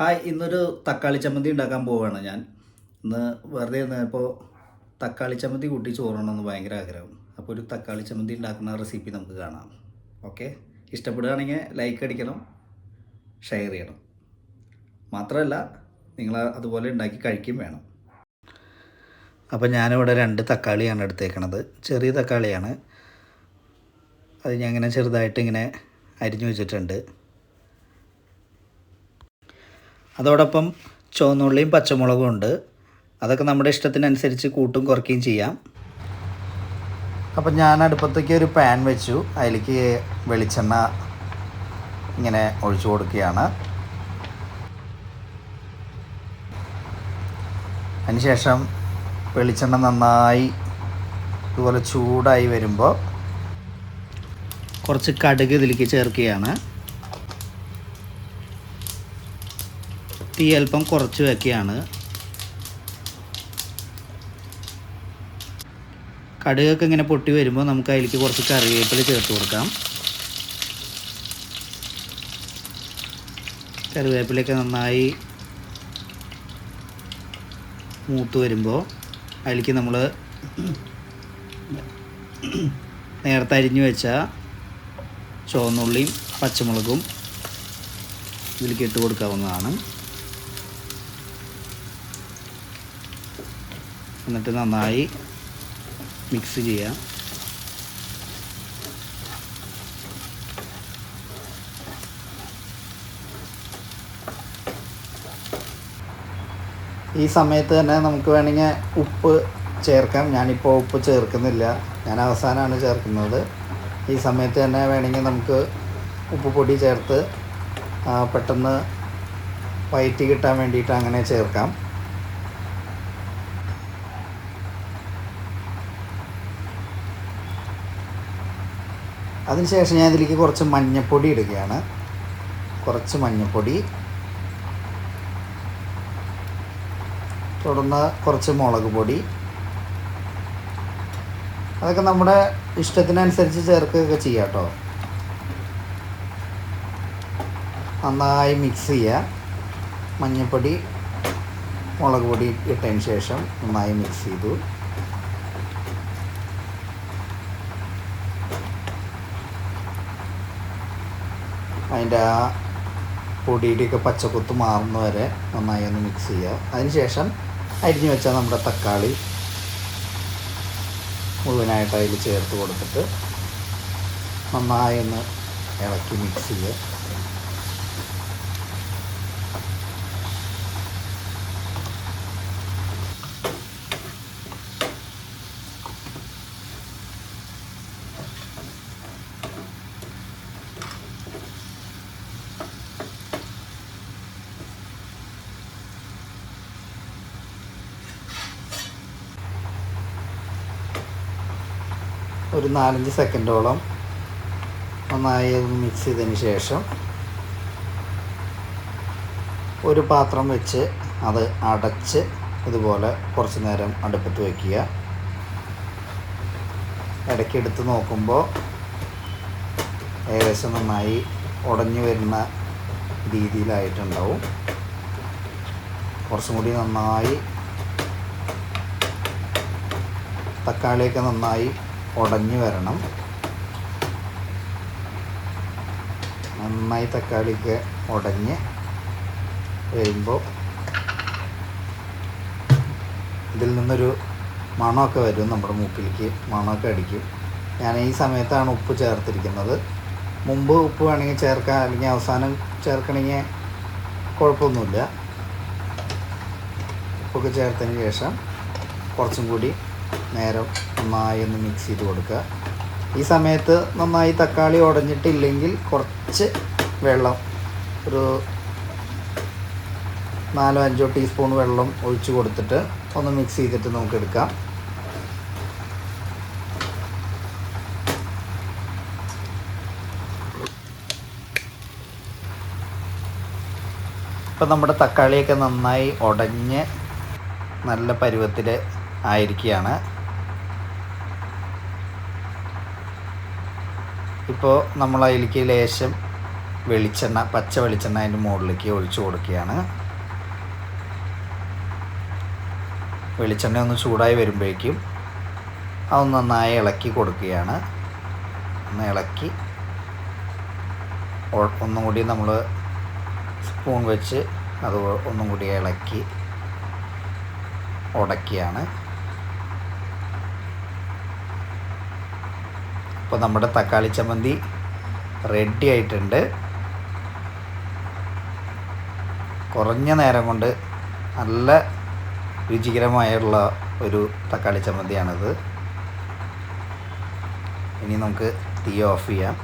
Hi ഇന്നൊരു തക്കാളി ചമ്മന്തി ഉണ്ടാക്കാൻ പോവുകയാണ് ഞാൻ. ഇന്ന് വെറുതെ ഇപ്പോൾ തക്കാളി ചമ്മന്തി കൂട്ടി ചോറണമെന്ന് ഭയങ്കര ആഗ്രഹം. അപ്പോൾ ഒരു തക്കാളി ചമ്മന്തി ഉണ്ടാക്കുന്ന റെസിപ്പി നമുക്ക് കാണാം. ഓക്കെ? ഇഷ്ടപ്പെടുകയാണെങ്കിൽ ലൈക്ക് അടിക്കണം ഷെയർ ചെയ്യണം. മാത്രമല്ല നിങ്ങൾ അതുപോലെ ഉണ്ടാക്കി കഴിക്കുകയും വേണം. അപ്പോൾ ഞാനിവിടെ രണ്ട് തക്കാളിയാണ് എടുത്തേക്കണത്. ചെറിയ തക്കാളിയാണ്. അത് ഞാൻ ഇങ്ങനെ ചെറുതായിട്ട് ഇങ്ങനെ അരിഞ്ഞു വെച്ചിട്ടുണ്ട്. അതോടൊപ്പം ചുവന്നുള്ളിയും പച്ചമുളകും ഉണ്ട്. അതൊക്കെ നമ്മുടെ ഇഷ്ടത്തിനനുസരിച്ച് കൂട്ടും കുറയ്ക്കുകയും ചെയ്യാം. അപ്പം ഞാൻ അടുപ്പത്തേക്ക് ഒരു പാൻ വെച്ചു. അതിലേക്ക് വെളിച്ചെണ്ണ ഇങ്ങനെ ഒഴിച്ചു കൊടുക്കുകയാണ്. അതിനുശേഷം വെളിച്ചെണ്ണ നന്നായി ഇതുപോലെ ചൂടായി വരുമ്പോൾ കുറച്ച് കടുക് ഇതിലേക്ക് ചേർക്കുകയാണ്. തീ അല്പം കുറച്ച് വെക്കുകയാണ്. കടുകൊക്കെ ഇങ്ങനെ പൊട്ടി വരുമ്പോൾ നമുക്ക് അതിലേക്ക് കുറച്ച് കറിവേപ്പില ചേർത്ത് കൊടുക്കാം. കറിവേപ്പിലൊക്കെ നന്നായി മൂത്ത് വരുമ്പോൾ അതിലേക്ക് നമ്മൾ നേരത്തെ അരിഞ്ഞു വെച്ച ചുവന്നുള്ളിയും പച്ചമുളകും ഇതിലേക്ക് ഇട്ട് കൊടുക്കാവുന്നതാണ്. എന്നിട്ട് നന്നായി മിക്സ് ചെയ്യാം. ഈ സമയത്ത് തന്നെ നമുക്ക് വേണമെങ്കിൽ ഉപ്പ് ചേർക്കാം. ഞാനിപ്പോൾ ഉപ്പ് ചേർക്കുന്നില്ല. ഞാൻ അവസാനമാണ് ചേർക്കുന്നത്. ഈ സമയത്ത് തന്നെ വേണമെങ്കിൽ നമുക്ക് ഉപ്പ് പൊടി ചേർത്ത് പെട്ടെന്ന് വയറ്റി കിട്ടാൻ വേണ്ടിയിട്ട് അങ്ങനെ ചേർക്കാം. അതിനുശേഷം ഞാൻ ഇതിലേക്ക് കുറച്ച് മഞ്ഞൾപ്പൊടി ഇടുകയാണ്. കുറച്ച് മഞ്ഞൾപ്പൊടി തുടർന്ന് കുറച്ച് മുളക് പൊടി. അതൊക്കെ നമ്മുടെ ഇഷ്ടത്തിനനുസരിച്ച് ചേർക്കുകയൊക്കെ ചെയ്യാം കേട്ടോ. നന്നായി മിക്സ് ചെയ്യുക. മഞ്ഞൾപ്പൊടി മുളക് പൊടി ഇട്ടതിന് ശേഷം നന്നായി മിക്സ് ചെയ്തു. അതിന്റെ ആ പൊടിയുടെയൊക്കെ പച്ചക്കൊത്ത് മാറുന്ന വരെ നന്നായി ഒന്ന് മിക്സ് ചെയ്യുക. അതിനുശേഷം അരിഞ്ഞു വെച്ച നമ്മുടെ തക്കാളി മുഴുവനായിട്ട് അതിൽ ചേർത്ത് കൊടുത്തിട്ട് നന്നായി ഒന്ന് ഇളക്കി മിക്സ് ചെയ്യുക. ഒരു നാലഞ്ച് സെക്കൻഡോളം നന്നായി അത് മിക്സ് ചെയ്തതിന് ശേഷം ഒരു പാത്രം വെച്ച് അത് അടച്ച് ഇതുപോലെ കുറച്ച് നേരം അടുപ്പത്ത് വയ്ക്കുക ഇടയ്ക്ക് എടുത്ത് നോക്കുമ്പോൾ ഏകദേശം നന്നായി ഉടഞ്ഞു വരുന്ന രീതിയിലായിട്ടുണ്ടാവും. കുറച്ചും കൂടി നന്നായി തക്കാളിയൊക്കെ നന്നായി ഉടഞ്ഞു വരണം. നന്നായി തക്കാളിക്ക് ഉടഞ്ഞ് വരുമ്പോൾ ഇതിൽ നിന്നൊരു മണമൊക്കെ വരും നമ്മുടെ മൂക്കിലേക്ക്. മണമൊക്കെ അടിക്കും. ഞാൻ ഈ സമയത്താണ് ഉപ്പ് ചേർത്തിരിക്കുന്നത്. മുമ്പ് ഉപ്പ് വേണമെങ്കിൽ ചേർക്കാം അല്ലെങ്കിൽ അവസാനം ചേർക്കണമെങ്കിൽ കുഴപ്പമൊന്നുമില്ല. ഉപ്പൊക്കെ ചേർത്തതിന് ശേഷം കുറച്ചും കൂടി നേരം നന്നായി ഒന്ന് മിക്സ് ചെയ്ത് കൊടുക്കുക. ഈ സമയത്ത് നന്നായി തക്കാളി ഉടഞ്ഞിട്ടില്ലെങ്കിൽ കുറച്ച് വെള്ളം ഒരു നാലോ അഞ്ചോ ടീസ്പൂൺ വെള്ളം ഒഴിച്ച് കൊടുത്തിട്ട് ഒന്ന് മിക്സ് ചെയ്തിട്ട് നമുക്ക് എടുക്കാം. ഇപ്പം നമ്മുടെ തക്കാളിയൊക്കെ നന്നായി ഉടഞ്ഞ് നല്ല പരുവത്തിൽ ആയിരിക്കുകയാണ്. ഇപ്പോൾ നമ്മൾ അതിലേക്ക് ലേശം വെളിച്ചെണ്ണ പച്ച വെളിച്ചെണ്ണ അതിന്റെ മുകളിലേക്ക് ഒഴിച്ചു കൊടുക്കുകയാണ്. വെളിച്ചെണ്ണ ഒന്ന് ചൂടായി വരുമ്പോഴേക്കും അതൊന്ന് നന്നായി ഇളക്കി കൊടുക്കുകയാണ്. ഒന്ന് ഇളക്കി ഒന്നും കൂടി നമ്മൾ സ്പൂൺ വെച്ച് അത് ഒന്നും കൂടി ഇളക്കി ഉടക്കിയാണ് അപ്പോൾ നമ്മുടെ തക്കാളി ചമ്മന്തി റെഡി ആയിട്ടുണ്ട്. കുറഞ്ഞ നേരം കൊണ്ട് നല്ല രുചികരമായുള്ള ഒരു തക്കാളി ചമ്മന്തിയാണിത്. ഇനി നമുക്ക് തീ ഓഫ് ചെയ്യാം.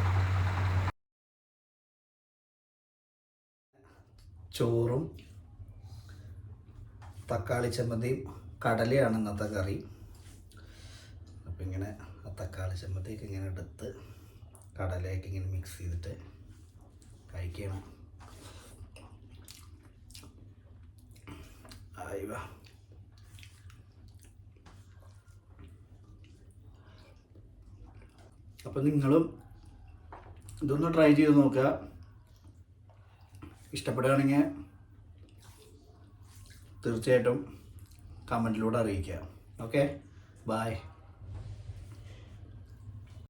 ചോറും തക്കാളി ചമ്മന്തിയും കടലയാണ് ഇന്നത്തെ കറി. അപ്പം ഇങ്ങനെ തക്കാളി ചമ്മന്തിയൊക്കെ ഇങ്ങനെ എടുത്ത് കടലയൊക്കെ ഇങ്ങനെ മിക്സ് ചെയ്തിട്ട് കഴിക്കണം. ആയിവ അപ്പം നിങ്ങളും ഇതൊന്ന് ട്രൈ ചെയ്ത് നോക്കുക. ഇഷ്ടപ്പെടുകയാണെങ്കിൽ തീർച്ചയായിട്ടും കമന്റിലൂടെ അറിയിക്കുക. Okay bye